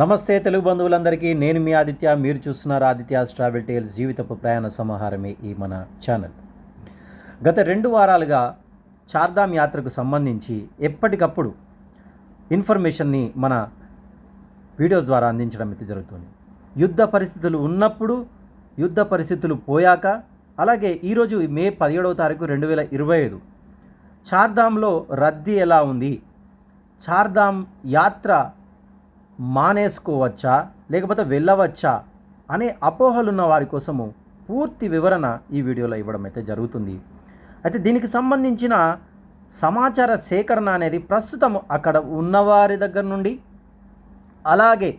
నమస్తే తెలుగు బంధువులందరికీ నేను మీ ఆదిత్య మీరు చూస్తున్నారు ఆదిత్య ట్రావెల్ టేల్ జీవితపు ప్రయాణ సమాహారమే ఈ మన ఛానల్. గత రెండు వారాలుగా చార్ధామ్ యాత్రకు సంబంధించి ఎప్పటికప్పుడు ఇన్ఫర్మేషన్ని మన వీడియోస్ ద్వారా అందించడం అయితే జరుగుతుంది. యుద్ధ పరిస్థితులు ఉన్నప్పుడు యుద్ధ పరిస్థితులు పోయాక అలాగే ఈరోజు మే పదిహేడవ తారీఖు రెండు వేల ఇరవై ఐదు చార్ధామ్లో రద్దీ ఎలా ఉంది? చార్ధామ్ యాత్ర మానేసుకోవచ్చా? లేకపోతే వెళ్ళవచ్చా? అనే అపోహలున్న వారి కోసము పూర్తి వివరణ ఈ వీడియోలో ఇవ్వడం అయితే జరుగుతుంది. అయితే దీనికి సంబంధించిన సమాచార సేకరణ అనేది ప్రస్తుతం అక్కడ ఉన్నవారి దగ్గర నుండి అలాగే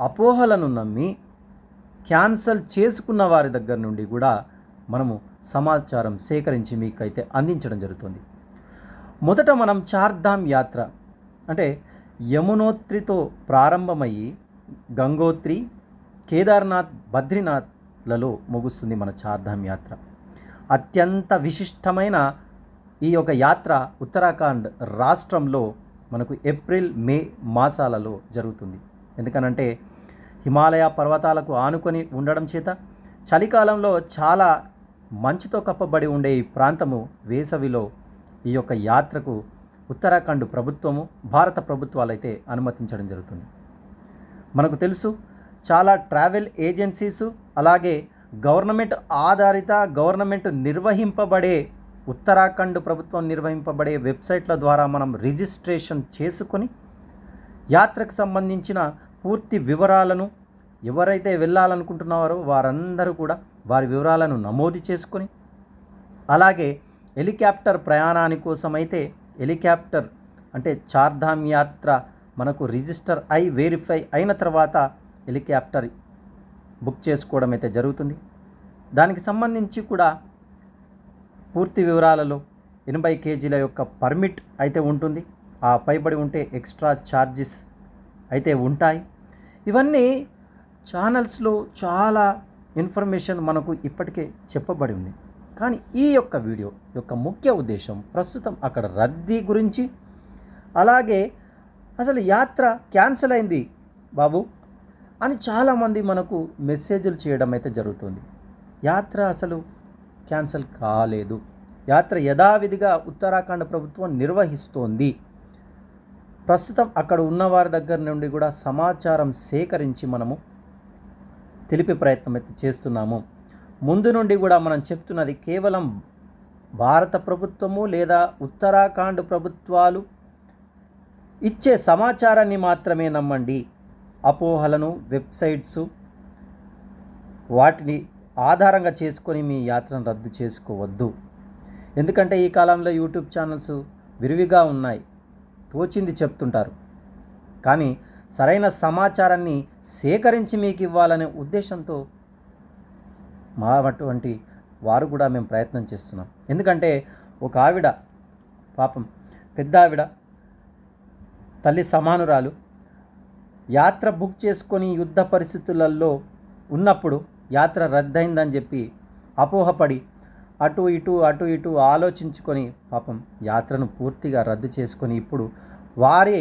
అపోహలను నమ్మి క్యాన్సల్ చేసుకున్న వారి దగ్గర నుండి కూడా మనము సమాచారం సేకరించి మీకైతే అందించడం జరుగుతుంది. మొదట మనం చార్ధామ్ యాత్ర అంటే యమునోత్రితో ప్రారంభమయ్యి గంగోత్రి కేదార్నాథ్ బద్రీనాథ్లలో ముగుస్తుంది మన చార్ధామ్ యాత్ర. అత్యంత విశిష్టమైన ఈ యొక్క యాత్ర ఉత్తరాఖండ్ రాష్ట్రంలో మనకు ఏప్రిల్ మే మాసాలలో జరుగుతుంది. ఎందుకనంటే హిమాలయ పర్వతాలకు ఆనుకొని ఉండడం చేత చలికాలంలో చాలా మంచుతో కప్పబడి ఉండే ఈ ప్రాంతము వేసవిలో ఈ యొక్క యాత్రకు ఉత్తరాఖండ్ ప్రభుత్వము భారత ప్రభుత్వాలు అయితే అనుమతించడం జరుగుతుంది. మనకు తెలుసు చాలా ట్రావెల్ ఏజెన్సీసు అలాగే గవర్నమెంట్ ఆధారిత గవర్నమెంట్ నిర్వహింపబడే ఉత్తరాఖండ్ ప్రభుత్వం నిర్వహింపబడే వెబ్సైట్ల ద్వారా మనం రిజిస్ట్రేషన్ చేసుకొని యాత్రకు సంబంధించిన పూర్తి వివరాలను ఎవరైతే వెళ్ళాలనుకుంటున్నారో వారందరూ కూడా వారి వివరాలను నమోదు చేసుకొని అలాగే హెలికాప్టర్ ప్రయాణాని కోసమైతే హెలికాప్టర్ అంటే చార్ధామ్ యాత్ర మనకు రిజిస్టర్ అయి వెరిఫై అయిన తర్వాత హెలికాప్టర్ బుక్ చేసుకోవడం అయితే జరుగుతుంది. దానికి సంబంధించి కూడా పూర్తి వివరాలలో ఎనభై కేజీల యొక్క పర్మిట్ అయితే ఉంటుంది. ఆ పైబడి ఉంటే ఎక్స్ట్రా ఛార్జెస్ అయితే ఉంటాయి. ఇవన్నీ ఛానల్స్లో చాలా ఇన్ఫర్మేషన్ మనకు ఇప్పటికే చెప్పబడి ఉంది. కానీ ఈ యొక్క వీడియో యొక్క ముఖ్య ఉద్దేశం ప్రస్తుతం అక్కడ రద్దీ గురించి. అలాగే అసలు యాత్ర క్యాన్సిల్ అయింది బాబు అని చాలామంది మనకు మెసేజ్లు చేయడం అయితే జరుగుతుంది. యాత్ర అసలు క్యాన్సిల్ కాలేదు. యాత్ర యథావిధిగా ఉత్తరాఖండ్ ప్రభుత్వం నిర్వహిస్తోంది. ప్రస్తుతం అక్కడ ఉన్నవారి దగ్గర నుండి కూడా సమాచారం సేకరించి మనము తెలిపే ప్రయత్నం అయితే చేస్తున్నాము. ముందు నుండి కూడా మనం చెప్తున్నది కేవలం భారత ప్రభుత్వము లేదా ఉత్తరాఖండ్ ప్రభుత్వాలు ఇచ్చే సమాచారాన్ని మాత్రమే నమ్మండి. అపోహలను వెబ్సైట్స్ వాటిని ఆధారంగా చేసుకొని మీ యాత్రను రద్దు చేసుకోవద్దు. ఎందుకంటే ఈ కాలంలో యూట్యూబ్ ఛానల్స్ విరివిగా ఉన్నాయి. తోచింది చెప్తుంటారు. కానీ సరైన సమాచారాన్ని సేకరించి మీకు ఇవ్వాలనే ఉద్దేశంతో మా అటువంటి వారు కూడా మేము ప్రయత్నం చేస్తున్నాం. ఎందుకంటే ఒక ఆవిడ పాపం పెద్ద ఆవిడ తల్లి సమానురాలు యాత్ర బుక్ చేసుకొని యుద్ధ పరిస్థితులలో ఉన్నప్పుడు యాత్ర రద్దయిందని చెప్పి అపోహపడి అటు ఇటు అటు ఇటు ఆలోచించుకొని పాపం యాత్రను పూర్తిగా రద్దు చేసుకొని ఇప్పుడు వారి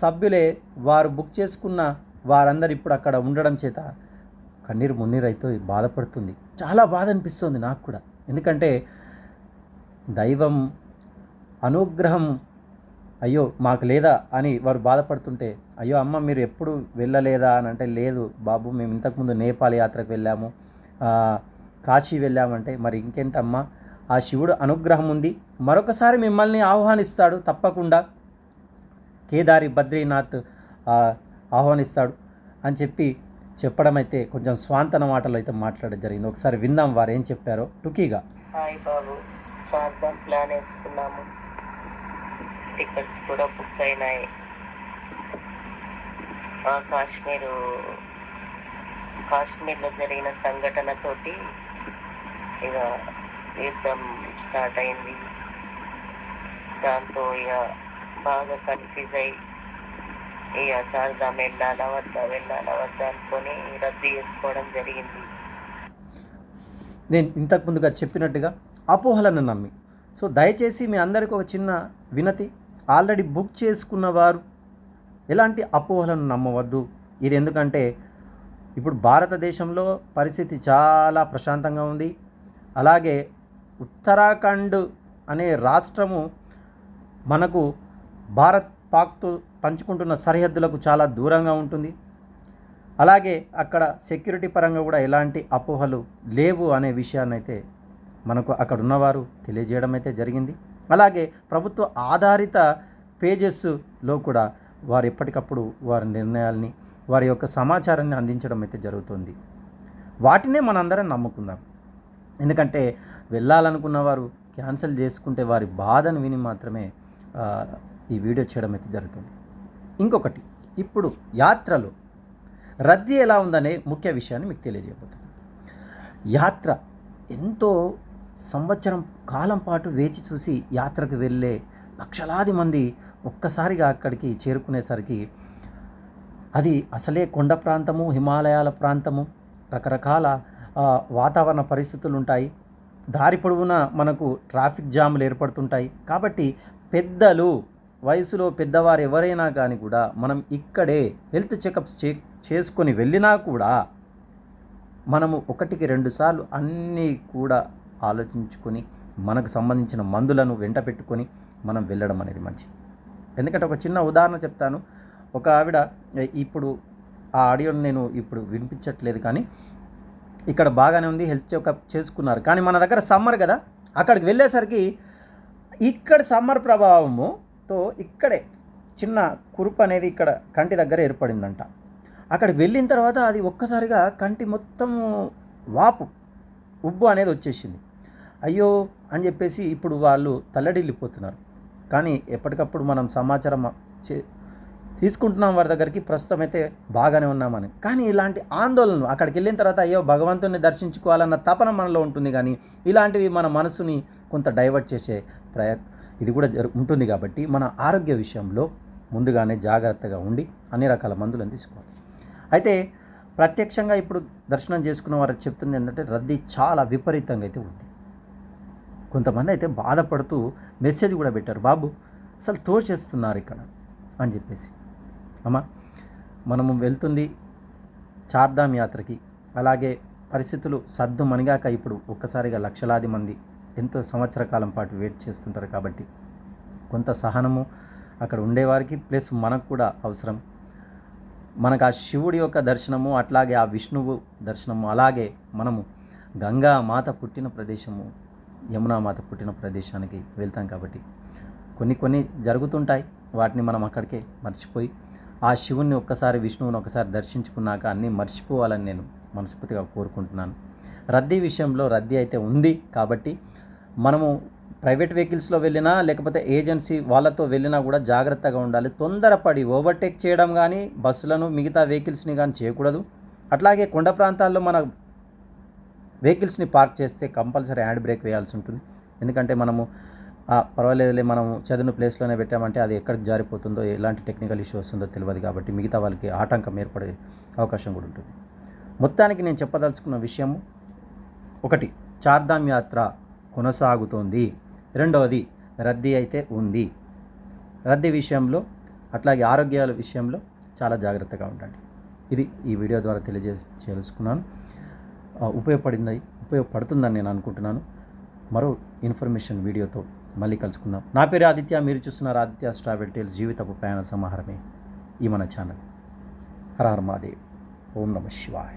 సభ్యులే వారు బుక్ చేసుకున్న వారందరు ఇప్పుడు అక్కడ ఉండడం చేత కన్నీరు మున్నీరు అయితే బాధపడుతుంది. చాలా బాధ అనిపిస్తుంది నాకు కూడా. ఎందుకంటే దైవం అనుగ్రహం అయ్యో మాకు లేదా అని వారు బాధపడుతుంటే అయ్యో అమ్మ మీరు ఎప్పుడు వెళ్ళలేదా అని అంటే లేదు బాబు మేము ఇంతకుముందు నేపాల్ యాత్రకు వెళ్ళాము. కాశీ వెళ్ళామంటే మరి ఇంకేంటమ్మా? ఆ శివుడు అనుగ్రహం ఉంది. మరొకసారి మిమ్మల్ని ఆహ్వానిస్తాడు తప్పకుండా. కేదారి బద్రీనాథ్ ఆహ్వానిస్తాడు అని చెప్పి చెప్పడం అయితే కొంచెం స్వాంతన మాటలు అయితే మాట్లాడడం జరిగింది. ఒకసారి విందాం వారు ఏం చెప్పారో. టుకీగా. హాయ్ బాబు. చార్ధామ్ ప్లాన్ వేసుకున్నాము. టికెట్స్ కూడా బుక్ అయినాయి. కాశ్మీరు కాశ్మీర్లో జరిగిన సంఘటనతోటి ఇక యుద్ధం స్టార్ట్ అయింది. దాంతో ఇక బాగా కన్ఫ్యూజ్ అయ్యి ఇక అచారుగా వెళ్ళాలా వద్దా వెళ్ళాలా వద్దా అనుకొని రద్దు చేసుకోవడం జరిగింది. నేను ఇంతకు ముందుగా చెప్పినట్టుగా అపోహలను నమ్మి. సో దయచేసి మీ అందరికీ ఒక చిన్న వినతి. ఆల్రెడీ బుక్ చేసుకున్న వారు ఎలాంటి అపోహలను నమ్మవద్దు. ఇది ఎందుకంటే ఇప్పుడు భారతదేశంలో పరిస్థితి చాలా ప్రశాంతంగా ఉంది. అలాగే ఉత్తరాఖండ్ అనే రాష్ట్రము మనకు భారత్ పాక్తో పంచుకుంటున్న సరిహద్దులకు చాలా దూరంగా ఉంటుంది. అలాగే అక్కడ సెక్యూరిటీ పరంగా కూడా ఎలాంటి అపోహలు లేవు అనే విషయాన్నైతే మనకు అక్కడ ఉన్నవారు తెలియజేయడం అయితే జరిగింది. అలాగే ప్రభుత్వ ఆధారిత పేజెస్లో కూడా వారు ఎప్పటికప్పుడు వారి నిర్ణయాల్ని వారి యొక్క సమాచారాన్ని అందించడం అయితే జరుగుతుంది. వాటినే మనందరం నమ్ముకుందాం. ఎందుకంటే వెళ్ళాలనుకున్న వారు క్యాన్సిల్ చేసుకుంటే వారి బాధను విని మాత్రమే ఈ వీడియో చేయడం అయితే జరుగుతుంది. ఇంకొకటి ఇప్పుడు యాత్రలు రద్దీ ఎలా ఉందనే ముఖ్య విషయాన్ని మీకు తెలియజేయబోతుంది యాత్ర ఎంతో సంవత్సరం కాలం పాటు వేచి చూసి యాత్రకు వెళ్ళే లక్షలాది మంది ఒక్కసారిగా అక్కడికి చేరుకునేసరికి అది అసలే కొండ ప్రాంతము హిమాలయాల ప్రాంతము రకరకాల వాతావరణ పరిస్థితులు ఉంటాయి దారి పొడవునా మనకు ట్రాఫిక్ జాములు ఏర్పడుతుంటాయి. కాబట్టి పెద్దలు వయసులో పెద్దవారు ఎవరైనా కానీ కూడా మనం ఇక్కడే హెల్త్ చెకప్స్ చే చేసుకొని వెళ్ళినా కూడా మనము ఒకటికి రెండుసార్లు అన్నీ కూడా ఆలోచించుకొని మనకు సంబంధించిన మందులను వెంట పెట్టుకొని మనం వెళ్ళడం అనేది మంచిది. ఎందుకంటే ఒక చిన్న ఉదాహరణ చెప్తాను. ఒక ఆవిడ ఇప్పుడు ఆ ఆడియోని నేను ఇప్పుడు వినిపించట్లేదు కానీ ఇక్కడ బాగానే ఉంది హెల్త్ చెకప్ చేసుకున్నారు. కానీ మన దగ్గర సమ్మర్ కదా అక్కడికి వెళ్ళేసరికి ఇక్కడ సమ్మర్ ప్రభావము తో ఇక్కడే చిన్న కురుపు అనేది ఇక్కడ కంటి దగ్గర ఏర్పడిందంట. అక్కడికి వెళ్ళిన తర్వాత అది ఒక్కసారిగా కంటి మొత్తం వాపు ఉబ్బు అనేది వచ్చేసింది. అయ్యో అని చెప్పేసి ఇప్పుడు వాళ్ళు తల్లడిల్లిపోతున్నారు. కానీ ఎప్పటికప్పుడు మనం సమాచారం చే తీసుకుంటున్నాం వారి దగ్గరికి ప్రస్తుతం అయితే బాగానే ఉన్నామని. కానీ ఇలాంటి ఆందోళనలు అక్కడికి వెళ్ళిన తర్వాత అయ్యో భగవంతుని దర్శించుకోవాలన్న తపన మనలో ఉంటుంది కానీ ఇలాంటివి మన మనసుని కొంత డైవర్ట్ చేసే ప్రయత్ ఇది కూడా జరు ఉంటుంది కాబట్టి మన ఆరోగ్య విషయంలో ముందుగానే జాగ్రత్తగా ఉండి అన్ని రకాల మందులను తీసుకోవాలి. అయితే ప్రత్యక్షంగా ఇప్పుడు దర్శనం చేసుకున్న వారు చెప్తుంది ఏంటంటే రద్దీ చాలా విపరీతంగా అయితే ఉంది. కొంతమంది అయితే బాధపడుతూ మెసేజ్ కూడా పెట్టారు బాబు అసలు తోచేస్తున్నారు ఇక్కడ అని చెప్పేసి. అమ్మా మనము వెళ్తుంది చార్ధామ్ యాత్రకి. అలాగే పరిస్థితులు సర్దు మణిగాక ఇప్పుడు ఒక్కసారిగా లక్షలాది మంది ఎంతో సంవత్సర కాలం పాటు వెయిట్ చేస్తుంటారు కాబట్టి కొంత సహనము అక్కడ ఉండేవారికి ప్లస్ మనకు కూడా అవసరం. మనకు ఆ శివుడి యొక్క దర్శనము అట్లాగే ఆ విష్ణువు దర్శనము అలాగే మనము గంగా మాత పుట్టిన ప్రదేశము యమునా మాత పుట్టిన ప్రదేశానికి వెళ్తాం కాబట్టి కొన్ని కొన్ని జరుగుతుంటాయి. వాటిని మనం అక్కడికే మర్చిపోయి ఆ శివుణ్ణి ఒక్కసారి విష్ణువుని ఒకసారి దర్శించుకున్నాక అన్నీ మర్చిపోవాలని నేను మనస్ఫూర్తిగా కోరుకుంటున్నాను. రద్దీ విషయంలో రద్దీ అయితే ఉంది కాబట్టి మనము ప్రైవేట్ వెహికల్స్లో వెళ్ళినా లేకపోతే ఏజెన్సీ వాళ్ళతో వెళ్ళినా కూడా జాగ్రత్తగా ఉండాలి. తొందరపడి ఓవర్టేక్ చేయడం కానీ బస్సులను మిగతా వెహికల్స్ని కానీ చేయకూడదు. అట్లాగే కొండ ప్రాంతాల్లో మన వెహికల్స్ని పార్క్ చేస్తే కంపల్సరీ హ్యాండ్ బ్రేక్ వేయాల్సి ఉంటుంది. ఎందుకంటే మనము పర్వాలేదులే మనం చదువున ప్లేస్లోనే పెట్టామంటే అది ఎక్కడికి జారిపోతుందో ఎలాంటి టెక్నికల్ ఇష్యూ వస్తుందో తెలియదు కాబట్టి మిగతా వాళ్ళకి ఆటంకం ఏర్పడే అవకాశం కూడా ఉంటుంది. మొత్తానికి నేను చెప్పదలుచుకున్న విషయము ఒకటి చార్ధామ్ యాత్ర కొనసాగుతోంది. రెండవది రద్దీ అయితే ఉంది. రద్దీ విషయంలో అట్లాగే ఆరోగ్యాల విషయంలో చాలా జాగ్రత్తగా ఉండండి. ఇది ఈ వీడియో ద్వారా తెలియజే తెలుసుకున్నాను ఉపయోగపడింది ఉపయోగపడుతుందని నేను అనుకుంటున్నాను. మరో ఇన్ఫర్మేషన్ వీడియోతో మళ్ళీ కలుసుకుందాం. నా పేరు ఆదిత్య మీరు చూస్తున్నారు ఆదిత్య ట్రావెల్ టేల్స్ జీవితపు ప్రయాణ సమాహారమే ఈ మన ఛానల్. హర హర మహాదేవ్. ఓం నమ శివాయ.